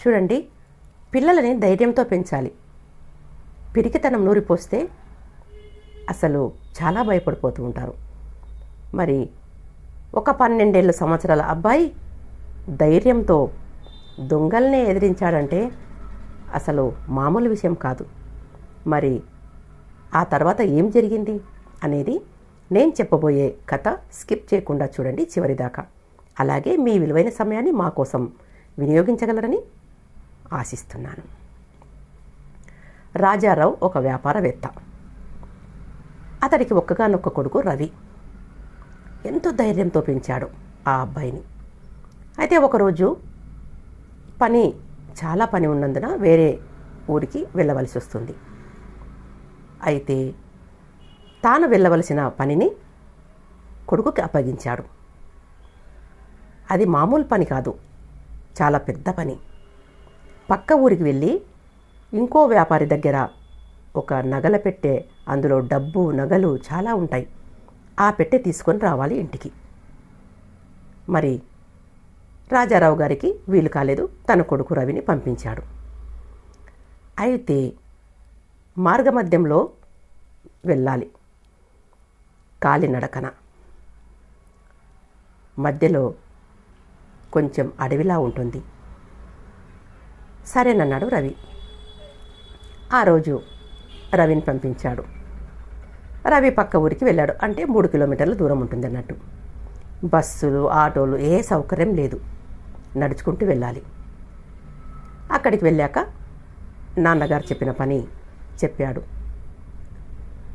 చూడండి పిల్లలని ధైర్యంతో పెంచాలి. పిరికితనం నూరిపోస్తే అసలు చాలా భయపడిపోతూ ఉంటారు. మరి ఒక పన్నెండేళ్ళ సంవత్సరాల అబ్బాయి ధైర్యంతో దొంగల్నే ఎదిరించాడంటే అసలు మామూలు విషయం కాదు. మరి ఆ తర్వాత ఏం జరిగింది అనేది నేను చెప్పబోయే కథ స్కిప్ చేయకుండా చూడండి చివరిదాకా. అలాగే మీ విలువైన సమయాన్ని మా కోసం వినియోగించగలరని ఆశిస్తున్నాను. రాజారావు ఒక వ్యాపారవేత్త. అతడికి ఒక్కగానొక్క కొడుకు రవి. ఎంతో ధైర్యంతో పెంచాడు ఆ అబ్బాయిని. అయితే ఒకరోజు పని చాలా పని ఉన్నందున వేరే ఊరికి వెళ్ళవలసి వస్తుంది. అయితే తాను వెళ్ళవలసిన పనిని కొడుకుకి అప్పగించాడు. అది మామూలు పని కాదు చాలా పెద్ద పని. పక్క ఊరికి వెళ్ళి ఇంకో వ్యాపారి దగ్గర ఒక నగల పెట్టే అందులో డబ్బు నగలు చాలా ఉంటాయి. ఆ పెట్టె తీసుకొని రావాలి ఇంటికి. మరి రాజారావు గారికి వీలు కాలేదు. తన కొడుకు రవిని పంపించాడు. అయితే మార్గమధ్యంలో వెళ్ళాలి. కాలినడకన మధ్యలో కొంచెం అడవిలా ఉంటుంది. సరేనన్నాడు రవి. ఆ రోజు రవిని పంపించాడు. రవి పక్క ఊరికి వెళ్ళాడు. అంటే మూడు కిలోమీటర్ల దూరం ఉంటుంది అన్నట్టు. బస్సులు ఆటోలు ఏ సౌకర్యం లేదు. నడుచుకుంటూ వెళ్ళాలి. అక్కడికి వెళ్ళాక నాన్నగారు చెప్పిన పని చెప్పాడు.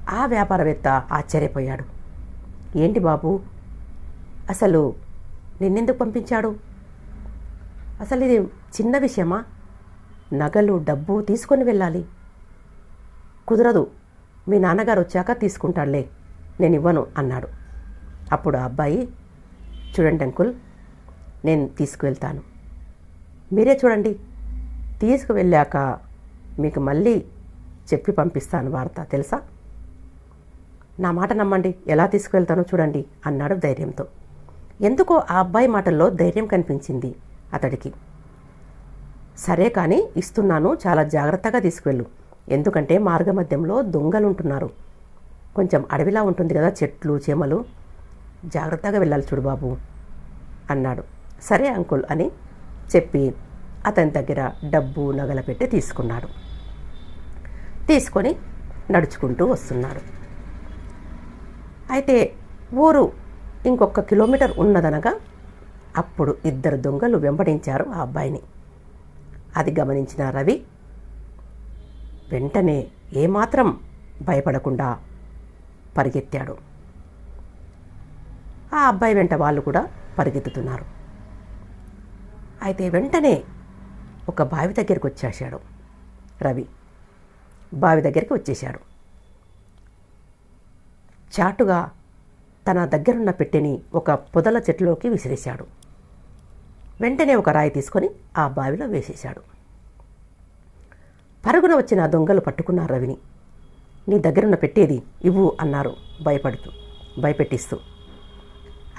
ఆ వ్యాపారవేత్త ఆశ్చర్యపోయాడు. ఏంటి బాబు? అసలు నిన్నెందుకు పంపించాడు? అసలు ఇది చిన్న విషయమా? నగలు డబ్బు తీసుకొని వెళ్ళాలి. కుదరదు. మీ నాన్నగారు వచ్చాక తీసుకుంటాడులే. నేను ఇవ్వను అన్నాడు. అప్పుడు ఆ అబ్బాయి చూడండి అంకుల్ నేను తీసుకువెళ్తాను. మీరే చూడండి. తీసుకువెళ్ళాక మీకు మళ్ళీ చెప్పి పంపిస్తాను వార్త తెలుసా? నా మాట నమ్మండి. ఎలా తీసుకువెళ్తానో చూడండి అన్నాడు ధైర్యంతో. ఎందుకో ఆ అబ్బాయి మాటల్లో ధైర్యం కనిపించింది అతడికి. సరే కానీ ఇస్తున్నాను చాలా జాగ్రత్తగా తీసుకువెళ్ళు. ఎందుకంటే మార్గమధ్యంలో దొంగలు ఉంటున్నారు కొంచెం అడవిలా ఉంటుంది కదా చెట్లు చేమలు. జాగ్రత్తగా వెళ్ళాలి చూడు బాబు అన్నాడు. సరే అంకుల్ అని చెప్పి అతని దగ్గర డబ్బు నగల పెట్టి తీసుకున్నాడు. తీసుకొని నడుచుకుంటూ వస్తున్నాడు. అయితే ఊరు ఇంకొక కిలోమీటర్ ఉన్నదనగా అప్పుడు ఇద్దరు దొంగలు వెంబడించారు ఆ అబ్బాయిని. అది గమనించిన రవి వెంటనే ఏమాత్రం భయపడకుండా పరిగెత్తాడు. ఆ అబ్బాయి వెంట వాళ్ళు కూడా పరిగెత్తుతున్నారు. అయితే వెంటనే ఒక బావి దగ్గరికి వచ్చేసాడు రవి. బావి దగ్గరికి వచ్చేశాడు. చాటుగా తన దగ్గరున్న పెట్టెని ఒక పొదల చెట్టులోకి విసిరేశాడు. వెంటనే ఒక రాయి తీసుకొని ఆ బావిలో వేసేశాడు. పరుగున వచ్చిన దొంగలు పట్టుకున్నారు రవిని. నీ దగ్గరున్న పెట్టేది ఇవ్వు అన్నారు. భయపడుతూ భయపెట్టిస్తూ.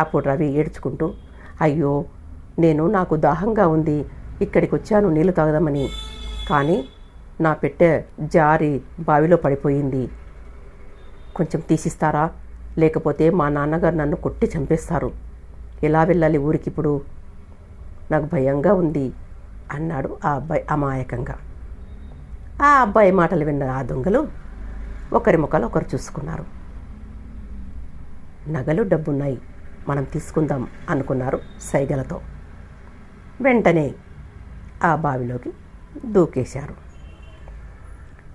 అప్పుడు రవి ఏడ్చుకుంటూ అయ్యో నేను నాకు దాహంగా ఉంది ఇక్కడికి వచ్చాను నీళ్ళు తాగదామని. కానీ నా పెట్టె జారి బావిలో పడిపోయింది. కొంచెం తీసిస్తారా? లేకపోతే మా నాన్నగారు నన్ను కొట్టి చంపేస్తారు. ఎలా వెళ్ళాలి ఊరికి ఇప్పుడు? నాకు భయంగా ఉంది అన్నాడు ఆ అబ్బాయి అమాయకంగా. ఆ అబ్బాయి మాటలు విన్న ఆ దొంగలు ఒకరి ముఖాలు ఒకరు చూసుకున్నారు. నగలు డబ్బున్నాయి మనం తీసుకుందాం అనుకున్నారు సైగలతో. వెంటనే ఆ బావిలోకి దూకేశారు.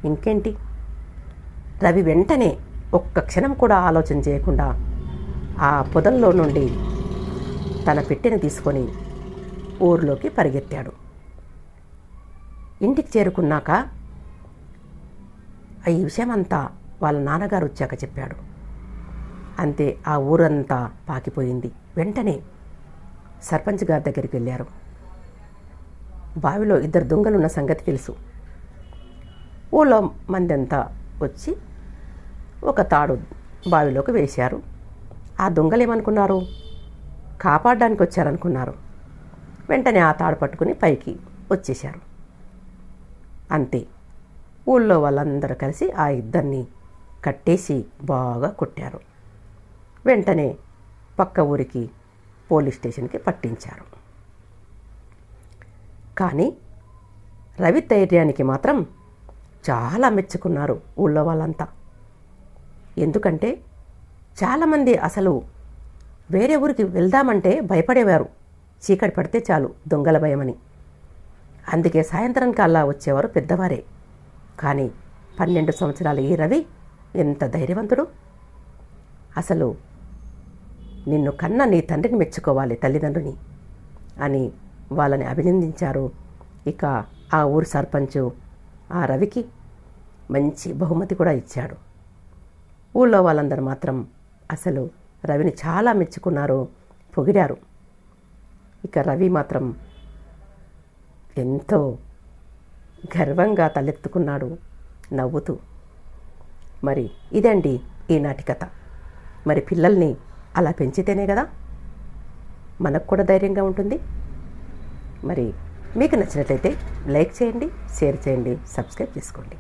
ఇంకేంటి? రవి వెంటనే ఒక్క క్షణం కూడా ఆలోచన చేయకుండా ఆ పొదల్లో నుండి తన పెట్టెను తీసుకొని ఊర్లోకి పరిగెత్తాడు. ఇంటికి చేరుకున్నాక ఈ విషయమంతా వాళ్ళ నాన్నగారు వచ్చాక చెప్పాడు. అంతే ఆ ఊరంతా పాకిపోయింది. వెంటనే సర్పంచ్ గారి దగ్గరికి వెళ్ళారు. బావిలో ఇద్దరు దొంగలున్న సంగతి తెలుసు. ఊళ్ళో మందంతా వచ్చి ఒక తాడు బావిలోకి వేశారు. ఆ దొంగలు ఏమనుకున్నారు కాపాడడానికి వచ్చారనుకున్నారు వెంటనే ఆ తాడు పట్టుకుని పైకి వచ్చేశారు. అంతే. ఊళ్ళో వాళ్ళందరూ కలిసి ఆ ఇద్దరిని కట్టేసి బాగా కొట్టారు. వెంటనే పక్క ఊరికి పోలీస్ స్టేషన్కి పట్టించారు. కానీ రవి ధైర్యానికి మాత్రం చాలా మెచ్చుకున్నారు ఊళ్ళో వాళ్ళంతా. ఎందుకంటే చాలామంది అసలు వేరే ఊరికి వెళ్దామంటే భయపడేవారు. చీకటి పడితే చాలు దొంగల భయమని. అందుకే సాయంత్రం కల్లా వచ్చేవారు పెద్దవారే. కానీ పన్నెండు సంవత్సరాల ఈ రవి ఎంత ధైర్యవంతుడు? అసలు నిన్ను కన్న నీ తండ్రిని మెచ్చుకోవాలి తల్లిదండ్రుని అని వాళ్ళని అభినందించారు ఇక ఆ ఊరు సర్పంచు ఆ రవికి మంచి బహుమతి కూడా ఇచ్చాడు. ఊళ్ళో వాళ్ళందరూ మాత్రం అసలు రవిని చాలా మెచ్చుకున్నారు పొగిడారు. ఇక రవి మాత్రం ఎంతో గర్వంగా తలెత్తుకున్నాడు నవ్వుతూ. మరి ఇదండి ఈనాటి కథ. మరి పిల్లల్ని అలా పెంచితేనే కదా? మనకు కూడా ధైర్యంగా ఉంటుంది. మరి మీకు నచ్చినట్లయితే లైక్ చేయండి షేర్ చేయండి సబ్స్క్రైబ్ చేసుకోండి.